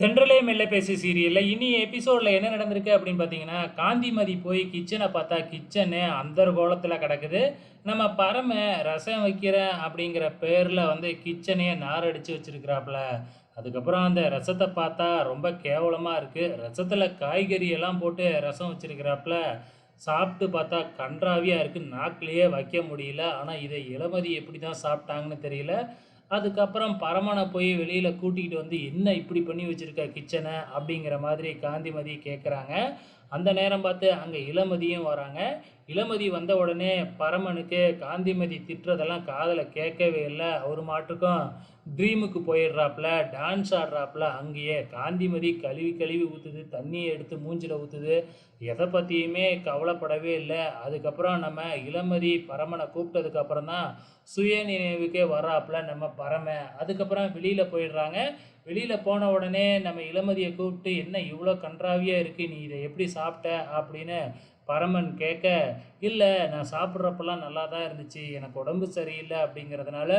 தென்றலே மெல்ல பேசி சீரியலில் இனி எபிசோடில் என்ன நடந்திருக்கு? அப்படின்னு பார்த்தீங்கன்னா காந்திமதி போய் கிச்சனை பார்த்தா கிச்சனு அந்த கோலத்தில் கிடக்குது. நம்ம பரமை ரசம் வைக்கிறேன் அப்படிங்கிற பேரில் வந்து கிச்சனையே நாரடிச்சு வச்சுருக்கிறாப்புல அதுக்கப்புறம் அந்த ரசத்தை பார்த்தா ரொம்ப கேவலமாக இருக்குது ரசத்தில் காய்கறி எல்லாம் போட்டு ரசம் வச்சிருக்கிறாப்புல சாப்பிட்டு பார்த்தா கன்றாவியாக இருக்குது நாக்கிலேயே வைக்க முடியல. ஆனால் இதை இளமதி எப்படி தான் சாப்பிட்டாங்கன்னு தெரியல. அதுக்கப்புறம் பரமனை போய் வெளியில் கூட்டிகிட்டு வந்து என்ன இப்படி பண்ணி வச்சுருக்க கிச்சனை? அப்படிங்கிற மாதிரி காந்திமதி கேட்குறாங்க அந்த நேரம் பார்த்து அங்கே இளமதியும் வராங்க. இளமதி வந்த உடனே பரமனுக்கு காந்திமதி திட்டுறதெல்லாம் காதில் கேட்கவே இல்லை. அவர் மாட்டுக்கும் ட்ரீமுக்கு போயிடுறாப்புல டான்ஸ் ஆடுறாப்புல அங்கேயே காந்திமதி கழுவி கழுவி ஊற்றுது தண்ணியை எடுத்து மூஞ்சில் ஊற்றுது எதை பற்றியுமே கவலைப்படவே இல்லை. அதுக்கப்புறம் நம்ம இளமதி பரமனை கூப்பிட்டதுக்கப்புறம் தான் சுய நினைவுக்கே வர்றாப்புல நம்ம பரம அதுக்கப்புறம் வெளியில் போயிடுறாங்க. வெளியில் போன உடனே நம்ம இளமதியை கூப்பிட்டு என்ன இவ்வளோ கன்றாவியாக இருக்குது நீ இதை எப்படி சாப்பிட்ட? அப்படின்னு பரமன் கேட்க இல்லை நான் சாப்பிட்றப்பெல்லாம் நல்லா தான் இருந்துச்சு. எனக்கு உடம்பு சரியில்லை. அப்படிங்கிறதுனால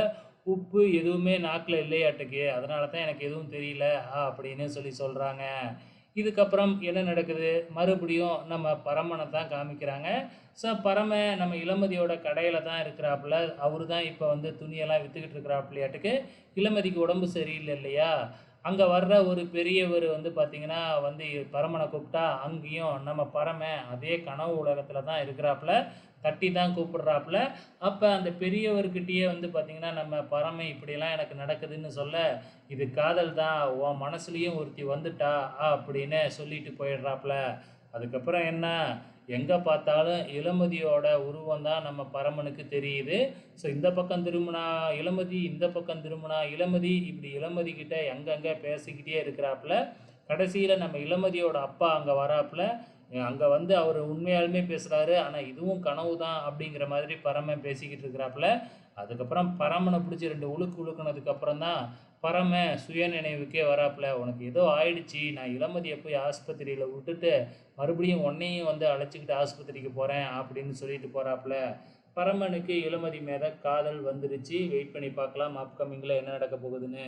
உப்பு எதுவுமே நாக்கில் இல்லையாட்டுக்கு. அதனால தான் எனக்கு எதுவும் தெரியல அப்படின்னு சொல்லி சொல்கிறாங்க இதுக்கப்புறம் என்ன நடக்குது? மறுபடியும் நம்ம பரமனை தான் காமிக்கிறாங்க. ஸோ பரம நம்ம இளமதியோட கடையில் தான் இருக்கிறாப்புல. அவரு தான் இப்போ வந்து துணியெல்லாம் விற்றுக்கிட்டு இருக்கிறாப்புலையாட்டுக்கு. இளமதிக்கு உடம்பு சரியில்லை இல்லையா? அங்கே வர்ற ஒரு பெரியவர் வந்து பார்த்திங்கன்னா வந்து பரமனை கூப்பிட்டா அங்கேயும் நம்ம பரம அதே கனவு உலகத்தில் தான் இருக்கிறாப்புல தட்டி தான் கூப்பிடுறாப்புல. அப்போ அந்த பெரியவர்கிட்டயே வந்து பார்த்திங்கன்னா நம்ம பரமை இப்படியெல்லாம் எனக்கு நடக்குதுன்னு சொல்ல இது காதல் தான் உன் மனசுலேயும் ஒருத்தி வந்துட்டா அப்படின்னு சொல்லிட்டு போயிடுறாப்புல. அதுக்கப்புறம் என்ன? எங்கே பார்த்தாலும் இளமதியோட உருவம் தான் நம்ம பரமனுக்கு தெரியுது. ஸோ இந்த பக்கம் திரும்பினா இளமதி இந்த பக்கம் திரும்பினா இளமதி இப்படி இளமதி கிட்ட எங்கெங்கே பேசிக்கிட்டே இருக்கிறாப்புல? கடைசியில் நம்ம இளமதியோட அப்பா அங்கே வராப்புல. அங்கே வந்து அவர் உண்மையாலுமே பேசுகிறாரு ஆனால் இதுவும் கனவு தான் அப்படிங்கிற மாதிரி பரமன் பேசிக்கிட்டு இருக்கிறாப்புல. அதுக்கப்புறம் பரமனை பிடிச்சி ரெண்டு உழுக்கு உழுக்குனதுக்கப்புறம் தான் பரம சுய நினைவுக்கே வராப்புல. உனக்கு ஏதோ ஆயிடுச்சு நான் இளமதியை போய் ஆஸ்பத்திரியில் விட்டுட்டு மறுபடியும் உன்னையும் வந்து அழைச்சிக்கிட்டு ஆஸ்பத்திரிக்கு போகிறேன் அப்படின்னு சொல்லிட்டு போகிறாப்புல பரமனுக்கு இளமதி மேலே காதல் வந்துருச்சு. வெயிட் பண்ணி பார்க்கலாம் அப்கமிங்கில் என்ன நடக்க போகுதுன்னு.